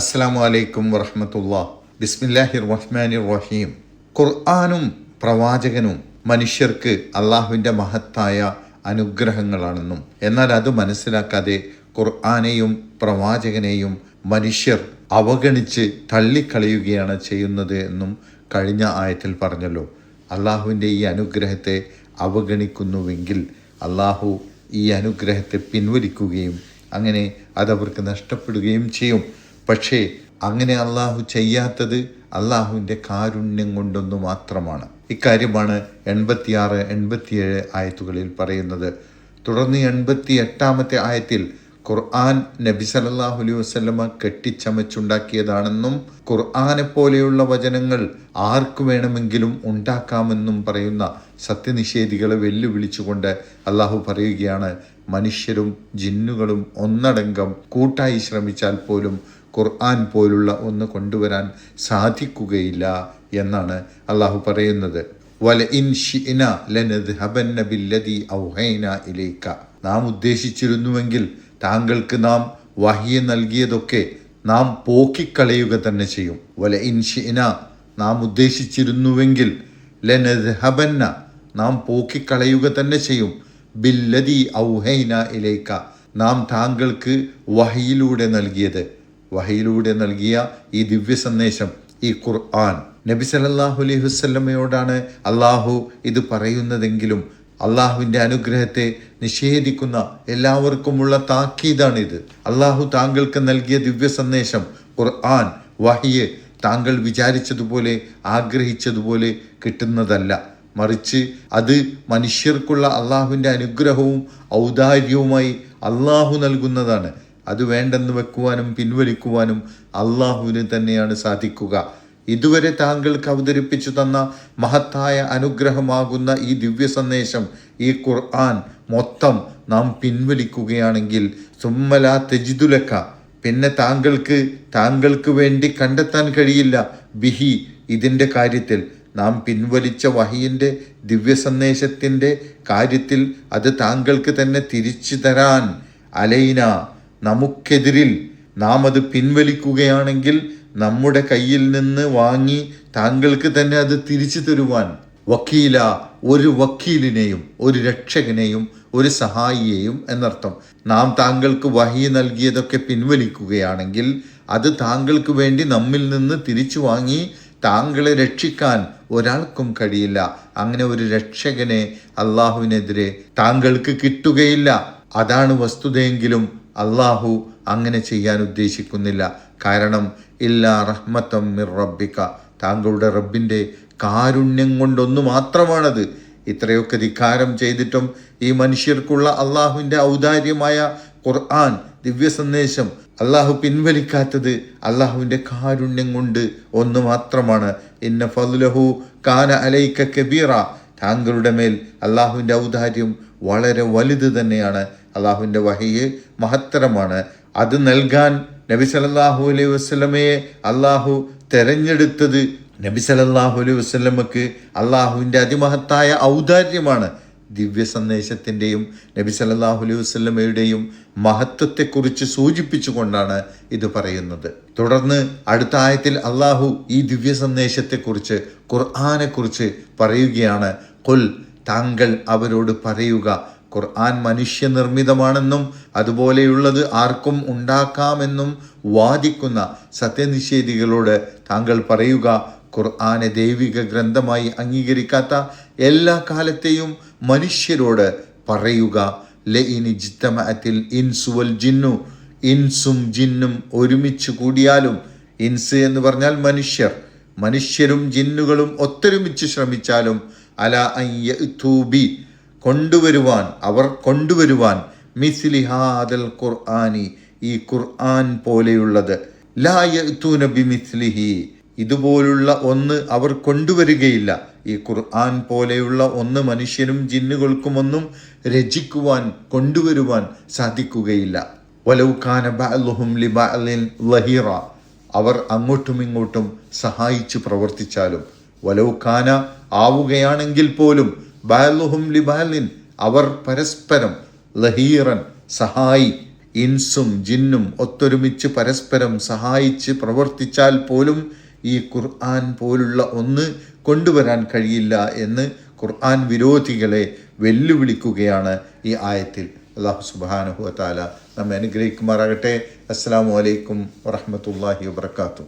അസ്സാം വലൈക്കും വറഹമത്തുള്ള ബിസ്മില്ലാഹിർ റഹ്മാനി റഹീം ഖുർആാനും പ്രവാചകനും മനുഷ്യർക്ക് അള്ളാഹുവിന്റെ മഹത്തായ അനുഗ്രഹങ്ങളാണെന്നും എന്നാൽ അത് മനസ്സിലാക്കാതെ ഖുർആാനെയും പ്രവാചകനെയും മനുഷ്യർ അവഗണിച്ച് തള്ളിക്കളയുകയാണ് ചെയ്യുന്നത് എന്നും കഴിഞ്ഞ ആയത്തിൽ പറഞ്ഞല്ലോ. അള്ളാഹുവിന്റെ ഈ അനുഗ്രഹത്തെ അവഗണിക്കുന്നുവെങ്കിൽ അള്ളാഹു ഈ അനുഗ്രഹത്തെ പിൻവലിക്കുകയും അങ്ങനെ അതവർക്ക് നഷ്ടപ്പെടുകയും ചെയ്യും. പക്ഷേ അങ്ങനെ അള്ളാഹു ചെയ്യാത്തത് അള്ളാഹുവിന്റെ കാരുണ്യം കൊണ്ടൊന്നു മാത്രമാണ്. ഇക്കാര്യമാണ് എൺപത്തിയാറ് എൺപത്തിയേഴ് ആയത്തുകളിൽ പറയുന്നത്. തുടർന്ന് എൺപത്തി എട്ടാമത്തെ ആയത്തിൽ ഖുർആൻ നബി സല്ലല്ലാഹു അലൈഹി വസല്ലമ കെട്ടിച്ചമച്ചുണ്ടാക്കിയതാണെന്നും ഖുർആനെ പോലെയുള്ള വചനങ്ങൾ ആർക്ക് വേണമെങ്കിലും ഉണ്ടാക്കാമെന്നും പറയുന്ന സത്യനിഷേധികളെ വെല്ലുവിളിച്ചുകൊണ്ട് അള്ളാഹു പറയുകയാണ് മനുഷ്യരും ജിന്നുകളും ഒന്നടങ്കം കൂട്ടായി ശ്രമിച്ചാൽ പോലും ഖുർആൻ പോലുള്ള ഒന്ന് കൊണ്ടുവരാൻ സാധിക്കുകയില്ല എന്നാണ് അള്ളാഹു പറയുന്നത്. വല ഇൻ നാം ഉദ്ദേശിച്ചിരുന്നുവെങ്കിൽ താങ്കൾക്ക് നാം വഹിയ നൽകിയതൊക്കെ നാം പോക്കിക്കളയുക തന്നെ ചെയ്യും. വല ഇൻഷിന നാം ഉദ്ദേശിച്ചിരുന്നുവെങ്കിൽ ലനദ്ഹബന്ന നാം പോക്കിക്കളയുക തന്നെ ചെയ്യും. ബില്ലതി ഔഹൈന ഇലേക്ക നാം താങ്കൾക്ക് വഹിയിലൂടെ നൽകിയത്. വഹയിലൂടെ നൽകിയ ഈ ദിവ്യ സന്ദേശം ഈ ഖുർആൻ. നബി സല്ലല്ലാഹു അലൈഹി വസല്ലമയോടാണ് അള്ളാഹു ഇത് പറയുന്നതെങ്കിലും അള്ളാഹുവിന്റെ അനുഗ്രഹത്തെ നിഷേധിക്കുന്ന എല്ലാവർക്കുമുള്ള താക്കീതാണിത്. അള്ളാഹു താങ്കൾക്ക് നൽകിയ ദിവ്യ സന്ദേശം ഖുർആൻ വഹിയെ താങ്കൾ വിചാരിച്ചതുപോലെ ആഗ്രഹിച്ചതുപോലെ കിട്ടുന്നതല്ല. മറിച്ച് അത് മനുഷ്യർക്കുള്ള അള്ളാഹുവിന്റെ അനുഗ്രഹവും ഔദാര്യവുമായി അള്ളാഹു നൽകുന്നതാണ്. അത് വേണ്ടെന്ന് വെക്കുവാനും പിൻവലിക്കുവാനും അള്ളാഹുവിന് തന്നെയാണ് സാധിക്കുക. ഇതുവരെ താങ്കൾക്ക് അവതരിപ്പിച്ചു തന്ന മഹത്തായ അനുഗ്രഹമാകുന്ന ഈ ദിവ്യ സന്ദേശം ഈ ഖുർആൻ മൊത്തം നാം പിൻവലിക്കുകയാണെങ്കിൽ സുമ്മല തെജിദുലക്ക പിന്നെ താങ്കൾക്ക് താങ്കൾക്ക് വേണ്ടി കണ്ടെത്താൻ കഴിയില്ല. ബിഹി ഇതിന്റെ കാര്യത്തിൽ നാം പിൻവലിച്ച വഹിയിന്റെ ദിവ്യ സന്ദേശത്തിന്റെ കാര്യത്തിൽ അത് താങ്കൾക്ക് തന്നെ തിരിച്ചു തരാൻ അലൈന നമുക്കെതിരിൽ നാം അത് പിൻവലിക്കുകയാണെങ്കിൽ നമ്മുടെ കയ്യിൽ നിന്ന് വാങ്ങി താങ്കൾക്ക് തന്നെ അത് തിരിച്ചു തരുവാൻ വക്കീല ഒരു വക്കീലിനെയും ഒരു രക്ഷകനെയും ഒരു സഹായിയെയും എന്നർത്ഥം. നാം താങ്കൾക്ക് വഹി നൽകിയതൊക്കെ പിൻവലിക്കുകയാണെങ്കിൽ അത് താങ്കൾക്ക് വേണ്ടി നമ്മിൽ നിന്ന് തിരിച്ചു വാങ്ങി താങ്കളെ രക്ഷിക്കാൻ ഒരാൾക്കും കഴിയില്ല. അങ്ങനെ ഒരു രക്ഷകനെ അള്ളാഹുവിനെതിരെ താങ്കൾക്ക് കിട്ടുകയില്ല. അതാണ് വസ്തുതയെങ്കിലും അള്ളാഹു അങ്ങനെ ചെയ്യാൻ ഉദ്ദേശിക്കുന്നില്ല. കാരണം ഇല്ലാ റഹ്മത്തം മിർ റബ്ബിക്ക താങ്കളുടെ റബ്ബിന്റെ കാരുണ്യം കൊണ്ടൊന്നു മാത്രമാണത്. ഇത്രയൊക്കെ ധിക്കാരം ചെയ്തിട്ടും ഈ മനുഷ്യർക്കുള്ള അള്ളാഹുവിന്റെ ഔദാര്യമായ ഖുർആൻ ദിവ്യ സന്ദേശം അള്ളാഹു പിൻവലിക്കാത്തത് അള്ളാഹുവിന്റെ കാരുണ്യം കൊണ്ട് ഒന്ന് മാത്രമാണ്. ഇന്ന ഫലുലഹു കാന അലൈക്ക കബീറ. താങ്കളുടെ മേൽ അള്ളാഹുവിന്റെ ഔദാര്യം വളരെ വലുത് തന്നെയാണ്. അള്ളാഹുവിന്റെ വഹയ്യ് മഹത്തരമാണ്. അത് നൽകാൻ നബി സലല്ലാഹു അലൈഹി വസ്ലമയെ അള്ളാഹു തെരഞ്ഞെടുത്തത് നബി സലല്ലാഹു അലൈഹി വസ്ലമക്ക് അള്ളാഹുവിന്റെ അതിമഹത്തായ ഔദാര്യമാണ്. ദിവ്യ സന്ദേശത്തിന്റെയും നബി സല്ലല്ലാഹു അലൈഹി വസ്ലമയുടെയും മഹത്വത്തെക്കുറിച്ച് സൂചിപ്പിച്ചുകൊണ്ടാണ് ഇത് പറയുന്നത്. തുടർന്ന് അടുത്ത ആയത്തിൽ അള്ളാഹു ഈ ദിവ്യ സന്ദേശത്തെക്കുറിച്ച് ഖുർആാനെക്കുറിച്ച് പറയുകയാണ്. കൊൽ താങ്കൾ അവരോട് പറയുക. ഖുർആൻ മനുഷ്യനിർമ്മിതമാണെന്നും അതുപോലെയുള്ളത് ആർക്കും ഉണ്ടാക്കാമെന്നും വാദിക്കുന്ന സത്യനിഷേധികളോട് താങ്കൾ പറയുക ഖുർആനെ ദൈവിക ഗ്രന്ഥമായി അംഗീകരിക്കാത്ത എല്ലാ കാലത്തെയും മനുഷ്യരോട് പറയുക. ലിത്തമത്തിൽ ഇൻസുവൽ ജിന്നു ഇൻസും ജിന്നും ഒരുമിച്ച് കൂടിയാലും ഇൻസ് എന്ന് പറഞ്ഞാൽ മനുഷ്യർ. മനുഷ്യരും ജിന്നുകളും ഒത്തൊരുമിച്ച് ശ്രമിച്ചാലും അല അയ്യൂബി കൊണ്ടുവരുവാൻ അവർ കൊണ്ടുവരുവാൻ മിസ്ലിഹാദൽ ഖുർആാനി ഈ ഖുർആൻ പോലെയുള്ളത്. ലായൂന ബി മിസ്ലിഹി ഇതുപോലുള്ള ഒന്ന് അവർ കൊണ്ടുവരികയില്ല. ഈ ഖുർആൻ പോലെയുള്ള ഒന്ന് മനുഷ്യനും ജിന്നുകൾക്കുമൊന്നും രചിക്കുവാൻ കൊണ്ടുവരുവാൻ സാധിക്കുകയില്ല. വലൗഖാന ലഹീറ അവർ അങ്ങോട്ടും ഇങ്ങോട്ടും സഹായിച്ചു പ്രവർത്തിച്ചാലും. വലൗഖാന ആവുകയാണെങ്കിൽ പോലും ബഅലുഹും ലിബാലിൻ അവർ പരസ്പരം ലഹീറൻ സഹായി ഇൻസും ജിന്നും ഒത്തൊരുമിച്ച് പരസ്പരം സഹായിച്ച് പ്രവർത്തിച്ചാൽ പോലും ഈ ഖുർആൻ പോലുള്ള ഒന്ന് കൊണ്ടുവരാൻ കഴിയില്ല എന്ന് ഖുർആൻ വിരോധികളെ വെല്ലുവിളിക്കുകയാണ് ഈ ആയത്തിൽ. അള്ളാഹു സുബാനുഹു താല നമ്മെ അനുഗ്രഹിക്കുമാറാകട്ടെ. അസ്സാം വലൈക്കും വറഹമത്തല്ലാഹി വാത്തു